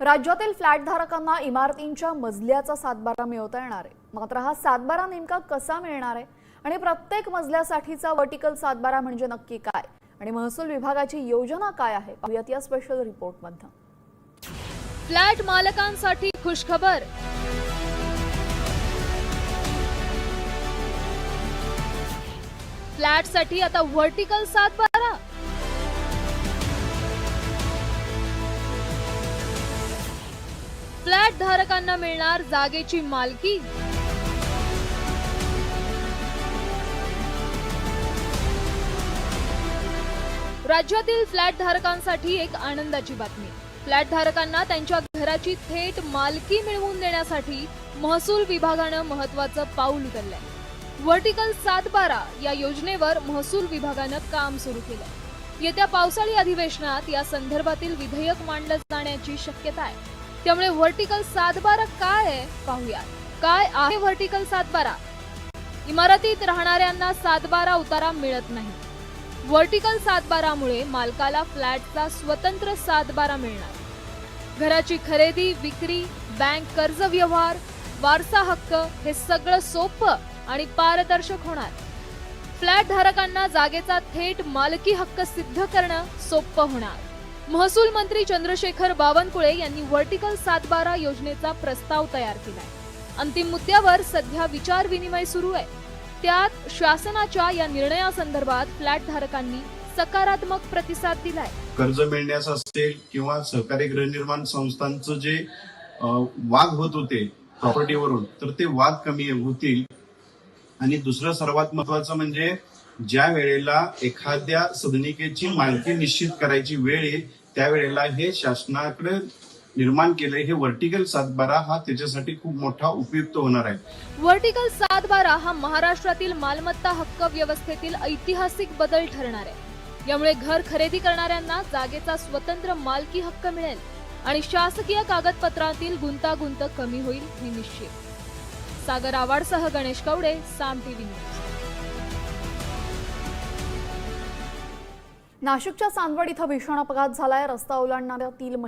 राज्यातील फ्लॅटधारकांना इमारतींच्या मजल्याचा सातबारा मिळवता येणार आहे. मात्र हा सातबारा नेमका कसा मिळणार आहे आणि प्रत्येक मजल्यासाठीचा वर्टिकल सातबारा म्हणजे नक्की काय? आणि महसूल विभागाची योजना काय आहे? पाहूयात या स्पेशल रिपोर्टमध्ये फ्लॅट मालकांसाठी खुशखबर. फ्लॅटसाठी आता व्हर्टिकल सातबारा. बारा मिळणार जागेची मालकी. राज्यातील फ्लॅट धारकांसाठी एक आनंदाची बातमी. फ्लॅट धारकांना त्यांच्या घराची थेट मालकी मिळवून देण्यासाठी महसूल विभागानं महत्वाचं पाऊल उचललंय. व्हर्टिकल सात बारा या योजनेवर महसूल विभागानं काम सुरू केलं येत्या पावसाळी अधिवेशनात या संदर्भातील विधेयक मांडलं जाण्याची शक्यता आहे. त्यामुळे व्हर्टिकल सातबारा काय आहे? पाहूया काय आहे व्हर्टिकल सातबारा? इमारतीत राहणाऱ्यांना सातबारा उतारा मिळत नाही. व्हर्टिकल सातबारामुळे मालकाला फ्लॅटचा स्वतंत्र सातबारा मिळणार. घराची खरेदी विक्री बँक कर्ज व्यवहार वारसा हक्क हे सगळं सोपं आणि पारदर्शक होणार. फ्लॅट धारकांना जागेचा थेट मालकी हक्क सिद्ध करणं सोपं होणार. महसूल मंत्री चंद्रशेखर बावनकुळे यांनी व्हर्टिकल सातबारा योजनेचा प्रस्ताव तयार केलाय. अंतिम मुद्द्यावर सध्या विचार विनिमय सुरू आहे. त्यात शासनाच्या या निर्णयासंदर्भात फ्लॅट धारकांनी सकारात्मक प्रतिसाद दिलाय. कर्ज मिळण्यास असेल किंवा सहकारी गृहनिर्माण संस्थांचं जे वाद होत होते प्रॉपर्टीवरून तर ते वाद कमी होतील. आणि दुसरं सर्वात महत्वाचं म्हणजे ज्या वेळेला एखाद्या सदनिकेची मालकी निश्चित करायची वेळ येईल त्यावेळेला हे शासनाकडे निर्माण केलंय हे व्हर्टिकल सातबारा हा त्याच्यासाठी खूप मोठा उपयुक्त होणार आहे. व्हर्टिकल सातबारा हा महाराष्ट्रातील मालमत्ता हक्क व्यवस्थेतील ऐतिहासिक बदल ठरणार आहे. यामुळे घर खरेदी करणाऱ्यांना जागेचा स्वतंत्र मालकी हक्क मिळेल आणि शासकीय कागदपत्रातील गुंतागुंत कमी होईल हे निश्चित. सागर आवाडसह गणेश कवडे साम टीव्ही न्यूज. नाशिकच्या चांदवड इथं भीषण अपघात झालाय. रस्ता ओलांडणाऱ्या तीन